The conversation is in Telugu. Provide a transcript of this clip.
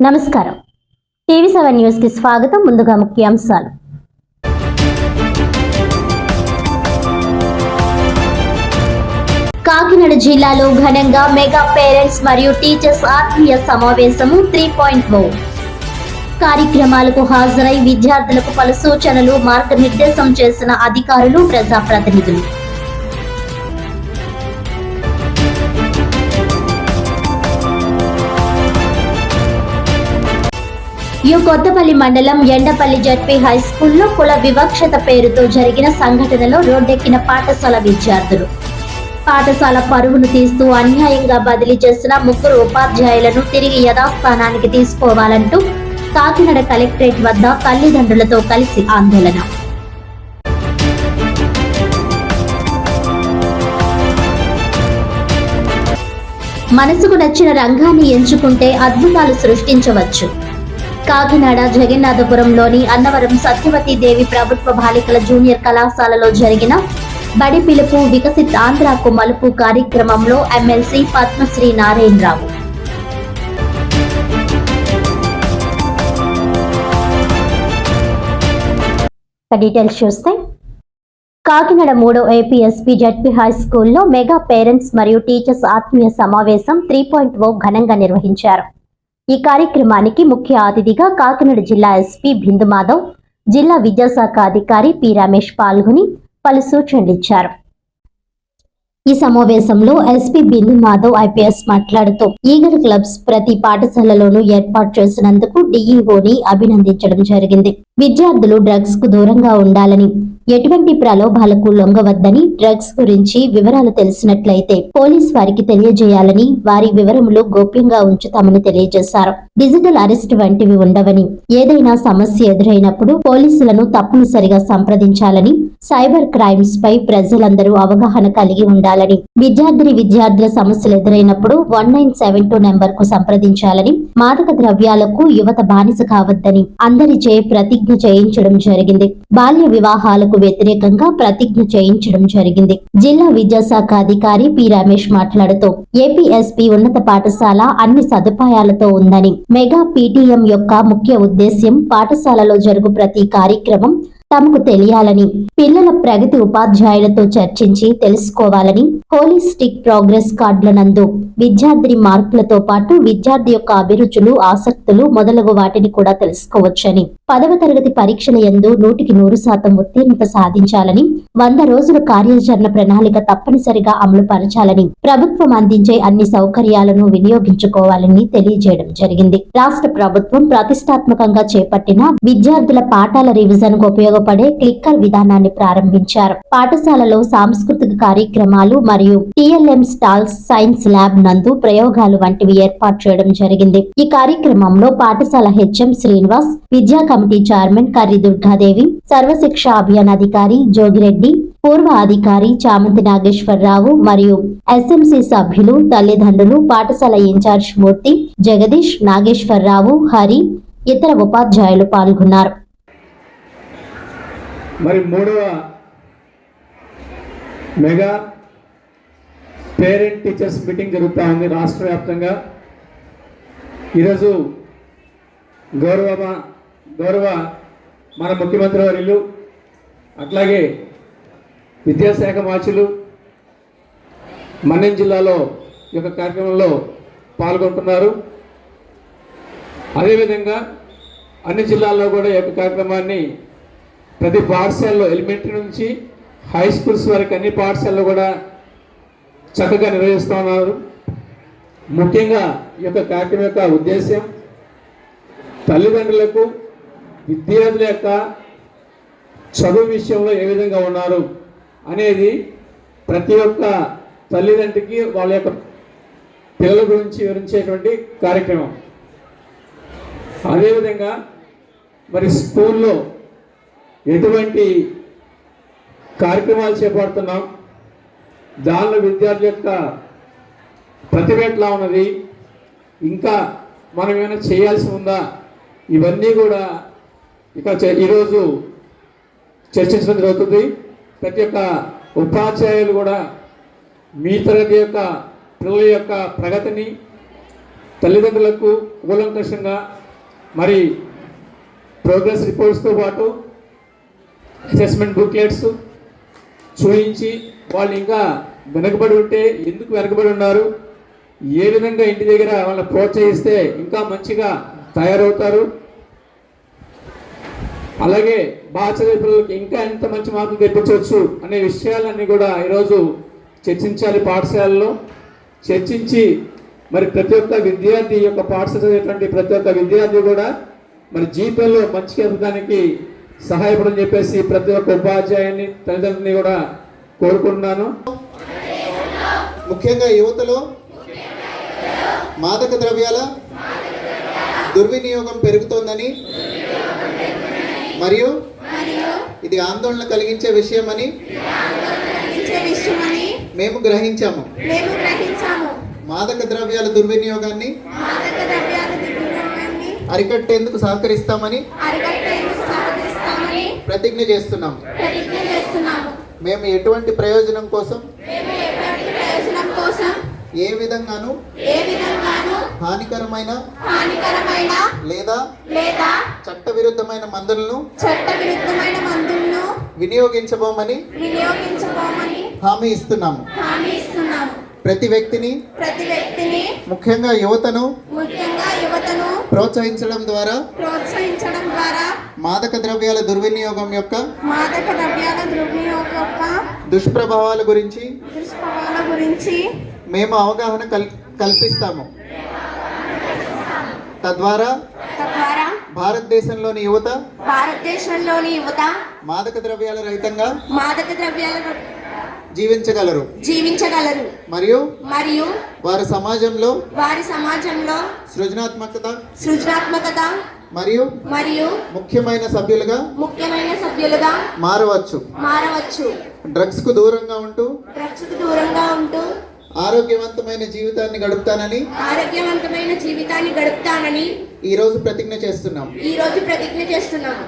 నమస్కారం. టీవీ సెవెన్ న్యూస్కి స్వాగతం. ముందుగా ముఖ్యాంశాలు. కాకినాడ జిల్లాలో ఘనంగా మెగా పేరెంట్స్ మరియు టీచర్స్ ఆత్మీయ సమావేశము త్రీ పాయింట్ కార్యక్రమాలకు హాజరై విద్యార్థులకు పలు సూచనలు మార్గనిర్దేశం చేసిన అధికారులు ప్రజాప్రతినిధులు. యు కొత్తపల్లి మండలం ఎండపల్లి జడ్పీ హై స్కూల్లో కుల వివక్షత పేరుతో జరిగిన సంఘటనలో రోడ్డెక్కిన పాఠశాల విద్యార్థులు. పాఠశాల పరువును తీస్తూ అన్యాయంగా బదిలీ చేసిన ముగ్గురు ఉపాధ్యాయులను తిరిగి యథాస్థానానికి తీసుకోవాలంటూ కాకినాడ కలెక్టరేట్ వద్ద తల్లిదండ్రులతో కలిసి ఆందోళన. మనసుకు నచ్చిన రంగాన్ని ఎంచుకుంటే అద్భుతాలు సృష్టించవచ్చు. కాకినాడ జగన్నాథపురంలోని అన్నవరం సత్యవతి దేవి ప్రభుత్వ బాలికల జూనియర్ కళాశాలలో జరిగిన బడి పిలుపు వికసిత్ ఆంధ్రాకు మలుపు కార్యక్రమంలో ఎమ్మెల్సీ పద్మశ్రీ నారాయణరావు. డీటెయిల్స్ చూస్తే కాకినాడ మూడో ఏపీఎస్పీ జడ్పీ హై స్కూల్లో మెగా పేరెంట్స్ మరియు టీచర్స్ ఆత్మీయ సమావేశం త్రీ పాయింట్ ఓ ఘనంగా నిర్వహించారు. ఈ కార్యక్రమానికి ముఖ్య అతిథిగా కాకినాడ జిల్లా ఎస్పీ బిందు మాధవ్ జిల్లా విద్యాశాఖ అధికారి పి రమేష్ పాల్గొని పలు సూచనలు ఇచ్చారు. ఈ సమావేశంలో ఎస్పీ బిందు మాధవ్ ఐపీఎస్ మాట్లాడుతూ ఈగల్ క్లబ్స్ ప్రతి పాఠశాలలోనూ ఏర్పాటు చేసినందుకు డిఈఓని అభినందించడం జరిగింది. విద్యార్థులు డ్రగ్స్కు దూరంగా ఉండాలని ఎటువంటి ప్రలోభాలకు లొంగవద్దని డ్రగ్స్ గురించి వివరాలు తెలిసినట్లయితే పోలీస్ వారికి తెలియజేయాలని వారి వివరములు గోప్యంగా ఉంచుతామని తెలియజేశారు. డిజిటల్ అరెస్ట్ వంటివి ఉండవని ఏదైనా సమస్య ఎదురైనప్పుడు పోలీసులను తప్పనిసరిగా సంప్రదించాలని సైబర్ క్రైమ్స్ పై ప్రజలందరూ అవగాహన కలిగి ఉండాలని విద్యార్థిని విద్యార్థుల సమస్యలు ఎదురైనప్పుడు వన్ నైన్ సెవెన్ టూ నెంబర్కు సంప్రదించాలని మాదక ద్రవ్యాలకు యువత బానిస కావద్దని అందరిచే ప్రతిజ్ఞ చేయించడం జరిగింది. బాల్య వివాహాలకు వ్యతిరేకంగా ప్రతిజ్ఞ చేయించడం జరిగింది. జిల్లా విద్యాశాఖ అధికారి పి. రమేష్ మాట్లాడుతూ ఏపీఎస్పీ ఉన్నత పాఠశాల అన్ని సదుపాయాలతో ఉందని మెగా పీటీఎం యొక్క ముఖ్య ఉద్దేశ్యం పాఠశాలలో జరుగు ప్రతి కార్యక్రమం తమకు తెలియాలని పిల్లల ప్రగతి ఉపాధ్యాయులతో చర్చించి తెలుసుకోవాలని హోలిస్టిక్ ప్రోగ్రెస్ కార్డుల నందు విద్యార్థిని మార్కులతో పాటు విద్యార్థి యొక్క అభిరుచులు ఆసక్తులు మొదలగు వాటిని కూడా తెలుసుకోవచ్చని పదవ తరగతి పరీక్షల యందు నూటికి నూరు శాతం ఉత్తీర్ణత సాధించాలని వంద రోజుల కార్యాచరణ ప్రణాళిక తప్పనిసరిగా అమలు పరచాలని ప్రభుత్వం అందించే అన్ని సౌకర్యాలను వినియోగించుకోవాలని తెలియజేయడం జరిగింది. రాష్ట్ర ప్రభుత్వం ప్రతిష్టాత్మకంగా చేపట్టిన విద్యార్థుల పాఠాల రివిజన్కు ఉపయోగపడే క్లిక్కర్ విధానాన్ని ప్రారంభించారు. పాఠశాలలో సాంస్కృతిక కార్యక్రమాలు మరియు టిఎల్ఎం స్టాల్స్ సైన్స్ ల్యాబ్ నందు ప్రయోగాలు వంటివి ఏర్పాటు చేయడం జరిగింది. ఈ కార్యక్రమంలో పాఠశాల హెచ్ఎం శ్రీనివాస్ విద్యా కమిటీ చైర్మన్ కర్రి దుర్గాదేవి సర్వశిక్ష అభియాన్ అధికారి జోగిరెడ్డి పూర్వ అధికారి చామంతి నాగేశ్వరరావు మరియు ఎస్ఎంసి సభ్యులు తల్లిదండ్రులు పాఠశాల ఇన్ఛార్జ్ మూర్తి జగదీష్ నాగేశ్వరరావు హరి ఇతర ఉపాధ్యాయులు పాల్గొన్నారు. మరి మూడవ మెగా పేరెంట్ టీచర్స్ మీటింగ్ జరుగుతూ ఉంది రాష్ట్ర వ్యాప్తంగా. ఈరోజు గౌరవ గౌరవ మన ముఖ్యమంత్రి వర్యులు అట్లాగే విద్యాశాఖ మార్చులు మన్యం జిల్లాలో ఈ యొక్క కార్యక్రమంలో పాల్గొంటున్నారు. అదేవిధంగా అన్ని జిల్లాల్లో కూడా ఈ యొక్క కార్యక్రమాన్ని ప్రతి పాఠశాలలో ఎలిమెంటరీ నుంచి హై స్కూల్స్ వరకు అన్ని పాఠశాలలో కూడా చక్కగా నిర్వహిస్తూ ఉన్నారు. ముఖ్యంగా ఈ యొక్క కార్యక్రమం యొక్క ఉద్దేశం తల్లిదండ్రులకు విద్యార్థుల యొక్క చదువు విషయంలో ఏ విధంగా ఉన్నారు అనేది ప్రతి ఒక్క తల్లిదండ్రికి వాళ్ళ యొక్క పిల్లల గురించి వివరించేటువంటి కార్యక్రమం. అదేవిధంగా మరి స్కూల్లో ఎటువంటి కార్యక్రమాలు చేపడుతున్నాం. దానిలో విద్యార్థి యొక్క ప్రతిభ ఎట్లా ఉన్నది. ఇంకా మనం ఏమైనా చేయాల్సి ఉందా? ఇవన్నీ కూడా ఇక ఈరోజు చర్చించడం జరుగుతుంది. ప్రతి ఒక్క ఉపాధ్యాయులు కూడా మీ తరగతి యొక్క పిల్లల యొక్క ప్రగతిని తల్లిదండ్రులకు కూలంకషంగా మరి ప్రోగ్రెస్ రిపోర్ట్స్తో పాటు అసెస్మెంట్ బుక్లెట్స్ చూయించి వాళ్ళు ఇంకా వెనకబడి ఉంటే ఎందుకు వెనకబడి ఉన్నారు? ఏ విధంగా ఇంటి దగ్గర వాళ్ళని ప్రోత్సహిస్తే ఇంకా మంచిగా తయారవుతారు? అలాగే బాగా పిల్లలకి ఇంకా ఎంత మంచి మార్కులు తెప్పించవచ్చు అనే విషయాలన్నీ కూడా ఈరోజు చర్చించాలి పాఠశాలలో. చర్చించి మరి ప్రతి ఒక్క విద్యార్థి యొక్క పాఠశాల చదివేటువంటి ప్రతి ఒక్క విద్యార్థి కూడా మరి జీవితంలో మంచి ఎదగడానికి సహాయపడని చెప్పేసి ప్రతి ఒక్క ఉపాధ్యాయుని తల్లిదండ్రులని కూడా కోరుకుంటున్నాను. ముఖ్యంగా యువతలో మాదక ద్రవ్యాల దుర్వినియోగం పెరుగుతోందని మరియు ఇది ఆందోళన కలిగించే విషయమని ఇచ్చే విషయమని మేము గ్రహించాము. మాదక ద్రవ్యాల దుర్వినియోగాన్ని అరికట్టేందుకు సహకరిస్తామని ప్రతిజ్ఞ చేస్తున్నాం ప్రతిజ్ఞ చేస్తున్నాము. మేము ఎటువంటి ప్రయోజనం కోసం ఏ విధంగానూ హానికరమైన హానికరమైన లేదా లేదా చట్టవిరుద్ధమైన మందులను చట్ట విరుద్ధమైన మందులను వినియోగించబోమని వినియోగించబోమని హామీ ఇస్తున్నాము. హామీ ఇస్తున్నాము. ప్రతి వ్యక్తిని ప్రతి వ్యక్తిని ముఖ్యంగా యువతను ముఖ్యంగా యువతను ప్రోత్సహించడం ద్వారా ప్రోత్సహించడం ద్వారా మాదక ద్రవ్యాల దుర్వినియోగం యొక్క మాదక ద్రవ్యాల దుర్వినియోగం యొక్క దుష్ప్రభావాల గురించి దుష్ప్రభావాల గురించి మేము అవగాహన కల్ కల్పిస్తాము. తద్వారా తద్వారా భారతదేశంలోని యువత భారతదేశంలోని యువత మాదక ద్రవ్యాల రహితంగా మాదక ద్రవ్యాలను జీవించగలరు. జీవించగలరు. మరియు మరియు వారు సమాజంలో వారి సమాజంలో సృజనాత్మకత సృజనాత్మకత మరియు మరియు ముఖ్యమైన సభ్యులుగా ముఖ్యమైన సభ్యులుగా మారవచ్చు. మారవచ్చు. డ్రగ్స్కు దూరంగా ఉంటూ డ్రగ్స్కు దూరంగా ఉంటూ ఆరోగ్యవంతమైన జీవితాన్ని గడుపుతానని ఆరోగ్యవంతమైన జీవితాన్ని గడుపుతానని ఈ రోజు ప్రతిజ్ఞ చేస్తున్నాం. ఈ రోజు ప్రతిజ్ఞ చేస్తున్నాము.